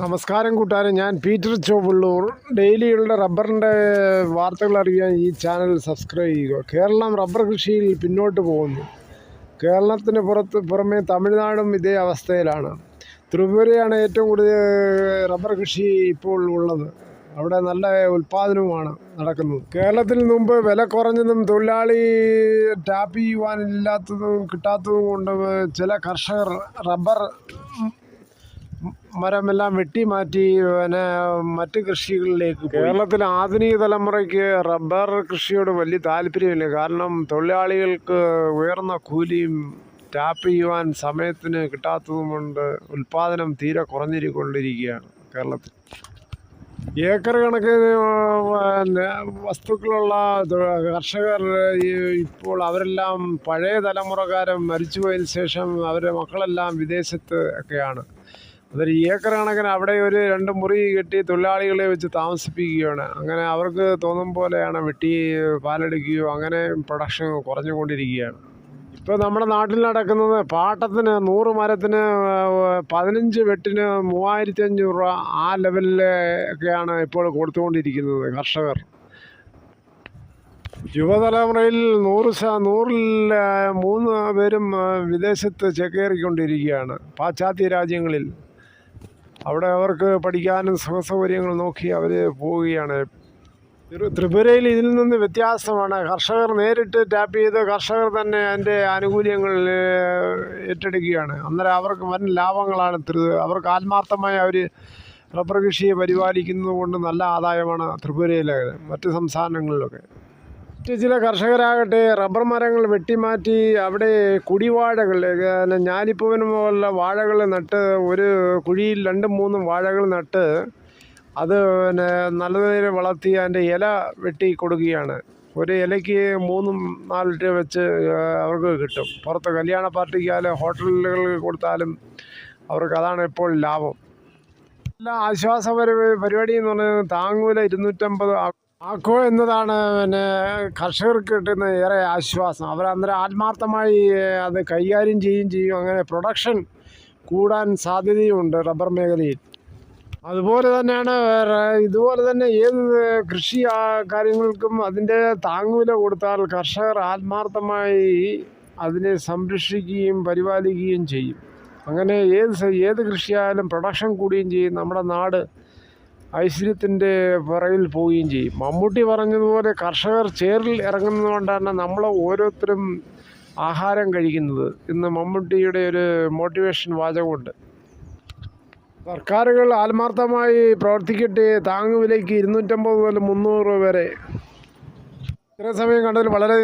നമസ്കാരം കൂട്ടുകാരെ ഞാൻ പീറ്റർ ചോവുള്ളൂർ ഡെയിലിയുള്ള റബ്ബറിന്റെ വാർത്തകൾ അറിയാൻ ഈ ചാനൽ സബ്സ്ക്രൈബ് ചെയ്യുക. കേരളം റബ്ബർ കൃഷിയിൽ പിന്നോട്ട് പോകുന്നു. കേരളത്തിന് പുറത്ത് പുറമെ തമിഴ്നാടും ഇതേ അവസ്ഥയിലാണ്. ത്രിപുരയാണ് ഏറ്റവും കൂടുതൽ റബ്ബർ കൃഷി ഇപ്പോൾ ഉള്ളത്. അവിടെ നല്ല ഉൽപ്പാദനവുമാണ് നടക്കുന്നത്. കേരളത്തിൽ മുമ്പ് വില കുറഞ്ഞതും തൊഴിലാളി ടാപ്പ് ചെയ്യുവാനില്ലാത്തതും കിട്ടാത്തതും കൊണ്ട് ചില കർഷകർ റബ്ബർ മരമെല്ലാം വെട്ടി മാറ്റി പിന്നെ മറ്റ് കൃഷികളിലേക്ക്. കേരളത്തിലെ ആധുനിക തലമുറയ്ക്ക് റബ്ബർ കൃഷിയോട് വലിയ താല്പര്യമില്ല. കാരണം തൊഴിലാളികൾക്ക് ഉയർന്ന കൂലിയും ടാപ്പ് ചെയ്യുവാൻ സമയത്തിന് കിട്ടാത്തതും ഉൽപാദനം തീരെ കുറഞ്ഞിരിക്കൊണ്ടിരിക്കുകയാണ് കേരളത്തിൽ. ഏക്കർ കണക്കിന് വസ്തുക്കളുള്ള കർഷകർ ഇപ്പോൾ അവരെല്ലാം പഴയ തലമുറക്കാരൻ മരിച്ചുപോയതിന് ശേഷം അവരുടെ മക്കളെല്ലാം വിദേശത്ത് ഒക്കെയാണ്. അതൊരു ഏക്കർ കണക്കിന് അവിടെ ഒരു രണ്ട് മുറി കെട്ടി തൊഴിലാളികളെ വെച്ച് താമസിപ്പിക്കുകയാണ്. അങ്ങനെ അവർക്ക് തോന്നും പോലെയാണ് വെട്ടി പാലെടുക്കുകയോ അങ്ങനെ പ്രൊഡക്ഷൻ കുറഞ്ഞുകൊണ്ടിരിക്കുകയാണ്. ഇപ്പോൾ നമ്മുടെ നാട്ടിൽ നടക്കുന്നത് പാട്ടത്തിന് നൂറ് മരത്തിന് പതിനഞ്ച് വെട്ടിന് മൂവായിരത്തി അഞ്ഞൂറ് രൂപ ആ ലെവലിൽ ഒക്കെയാണ് ഇപ്പോൾ കൊടുത്തുകൊണ്ടിരിക്കുന്നത് കർഷകർ. യുവതലമുറയിൽ നൂറ് ശ നൂറിൽ മൂന്ന് പേരും വിദേശത്ത് ചേക്കേറിക്കൊണ്ടിരിക്കുകയാണ്. പാശ്ചാത്യ രാജ്യങ്ങളിൽ. അവിടെ അവർക്ക് പഠിക്കാനും സുഖസൗകര്യങ്ങൾ നോക്കി അവർ പോവുകയാണ്. ത്രിപുരയിൽ ഇതിൽ നിന്ന് വ്യത്യാസമാണ്. കർഷകർ നേരിട്ട് ടാപ്പ് ചെയ്ത് കർഷകർ തന്നെ അതിന്റെ ആനുകൂല്യങ്ങൾ ഏറ്റെടുക്കുകയാണ്. അന്നേരം അവർക്ക് വൻ ലാഭങ്ങളാണ് ത്രി അവർക്ക് ആത്മാർത്ഥമായി അവർ റബ്ബർ കൃഷിയെ പരിപാലിക്കുന്നത് കൊണ്ട് നല്ല ആദായമാണ് ത്രിപുരയിലെ മറ്റ് സംസ്ഥാനങ്ങളിലൊക്കെ. മറ്റ് ചില കർഷകരാകട്ടെ റബ്ബർ മരങ്ങൾ വെട്ടിമാറ്റി അവിടെ കുടിവാഴകൾ ഞാലിപ്പൂവിന് പോലുള്ള വാഴകൾ നട്ട് ഒരു കുഴിയിൽ രണ്ടും മൂന്നും വാഴകൾ നട്ട് അത് പിന്നെ നല്ല നിലയിൽ വളർത്തി അതിന്റെ ഇല വെട്ടി കൊടുക്കുകയാണ്. ഒരു ഇലയ്ക്ക് മൂന്നും നാല് രൂപ വെച്ച് അവർക്ക് കിട്ടും. പുറത്ത് കല്യാണ പാർട്ടിക്കായാലും ഹോട്ടലുകൾ കൊടുത്താലും അവർക്ക് അതാണ് ഇപ്പോൾ ലാഭം. എല്ലാ ആശ്വാസപര പരിപാടി എന്ന് പറയുന്നത് താങ്ങൂല ഇരുന്നൂറ്റമ്പത് ആക്കോ എന്നതാണ് പിന്നെ കർഷകർക്ക് കിട്ടുന്ന ഏറെ ആശ്വാസം. അവർ അന്നേരം ആത്മാർത്ഥമായി അത് കൈകാര്യം ചെയ്യുകയും ചെയ്യും. അങ്ങനെ പ്രൊഡക്ഷൻ കൂടാൻ സാധ്യതയുണ്ട് റബ്ബർ മേഖലയിൽ. അതുപോലെ തന്നെയാണ് ഇതുപോലെ തന്നെ ഏത് കൃഷി കാര്യങ്ങൾക്കും അതിന്റെ താങ്ങുവില കൊടുത്താൽ കർഷകർ ആത്മാർത്ഥമായി അതിനെ സംരക്ഷിക്കുകയും പരിപാലിക്കുകയും ചെയ്യും. അങ്ങനെ ഏത് ഏത് കൃഷിയായാലും പ്രൊഡക്ഷൻ കൂടുകയും ചെയ്യും. നമ്മുടെ നാട് ഐശ്വര്യത്തിന്റെ പുറകിൽ പോവുകയും ചെയ്യും. മമ്മൂട്ടി പറഞ്ഞതുപോലെ കർഷകർ ചേറിൽ ഇറങ്ങുന്നതുകൊണ്ടാണ് നമ്മൾ ഓരോരുത്തരും ആഹാരം കഴിക്കുന്നത്. ഇന്ന് മമ്മൂട്ടിയുടെ ഒരു മോട്ടിവേഷൻ വാചകമുണ്ട്. സർക്കാരുകൾ ആത്മാർത്ഥമായി പ്രവർത്തിക്കട്ടെ താങ്ങുവിലയ്ക്ക് ഇരുന്നൂറ്റമ്പത് മുതൽ മുന്നൂറ് വരെ. ഇത്രയും സമയം കണ്ടതിൽ വളരെ